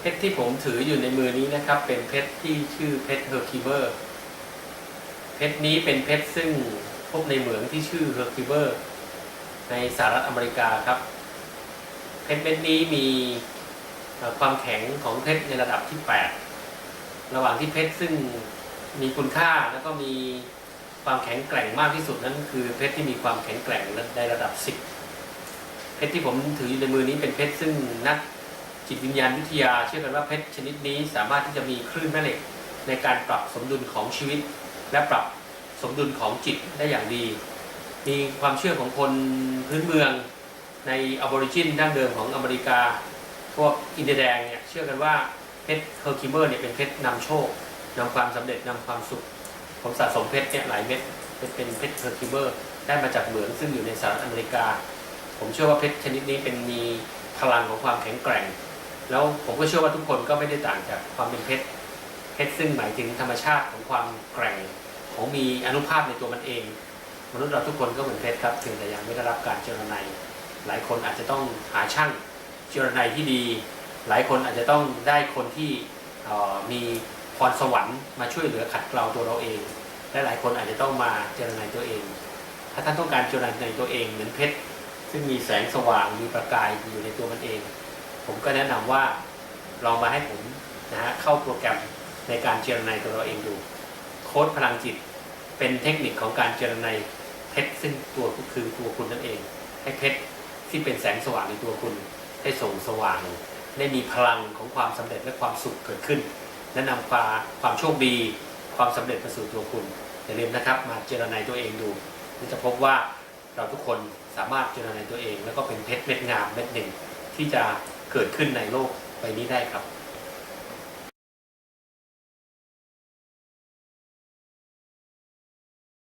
เพชรที่ผมถืออยู่ในมือนี้นะครับ เป็นเพชรที่ชื่อเพชรเฮอร์คิเวอร์เพชรนี้เป็นเพชรซึ่งพบในเหมืองที่ชื่อเฮอร์คิเวอร์ในสหรัฐอเมริกาครับ เพชรเม็ดนี้มีความแข็งของเพชรในระดับที่ 8 ระหว่างที่เพชรซึ่งมีคุณค่าแล้วก็มีความแข็งแกร่งมากที่สุดนั้นคือเพชรที่มีความแข็งแกร่งในระดับ 10 เพชรที่ผมถืออยู่ในมือนี้เป็นเพชรซึ่งนัก จิตวิญญาณวิทยา เชื่อกันว่าเพชรชนิดนี้สามารถที่จะมีคลื่นแม่เหล็ก ในการปรับสมดุลของชีวิต และปรับสมดุลของจิตได้อย่างดี มีความเชื่อของคนพื้นเมืองในออบอริจินดั้งเดิมของอเมริกา พวกอินเดียแดงเนี่ยเชื่อกันว่าเพชรเฮอร์คิเมอร์เนี่ยเป็นเพชรนำโชคนำความสำเร็จนำความสุข ผมสะสมเพชรเนี่ยหลายเม็ดเป็นเป็นเพชรเฮอร์คิเมอร์ได้มาจากเหมืองซึ่งอยู่ในสหรัฐอเมริกา ผมเชื่อว่าเพชรชนิดนี้เป็นมีพลังของความแข็งแกร่ง แล้วผมก็เชื่อว่าทุกคนก็ไม่ได้ต่างจากความเป็นเพชรเพชรซึ่งหมายถึงธรรมชาติของความแกร่งของมีอนุภาพในตัวมันเอง มนุษย์เราทุกคนก็เหมือนเพชรครับเพียงแต่ยังไม่ได้รับการเจรไนหลายคนอาจจะต้องหาช่างเจรไนที่ดี หลายคนอาจจะต้องได้คนที่มีพรสวรรค์มาช่วยเหลือขัดเกลาตัวเราเอง และหลายคนอาจจะต้องมาเจรไนตัวเอง ถ้าท่านต้องการเจรไนตัวเองเหมือนเพชรซึ่งมีแสงสว่างมีประกายอยู่ในตัวมันเอง ผมก็แนะนำว่าลองมาให้ผมนะฮะเข้าโปรแกรมในการเจรไนยตัวเราเองดู โค้ดพลังจิต เป็นเทคนิคของการเจรไนยเพชรซึ่งตัวคือตัวคุณนั่นเอง ให้เพชรที่เป็นแสงสว่างในตัวคุณได้ส่งสว่าง ได้มีพลังของความสำเร็จและความสุขเกิดขึ้นแนะนำความความโชคดี ความสำเร็จมาสู่ตัวคุณอย่าลืมนะครับ มาเจรไนยตัวเองดูจะพบว่าเราทุกคนสามารถเจรไนยตัวเอง แล้วก็เป็นเพชรเม็ดงามเม็ดหนึ่งที่จะ เกิดขึ้นในโลกใบนี้ได้ครับ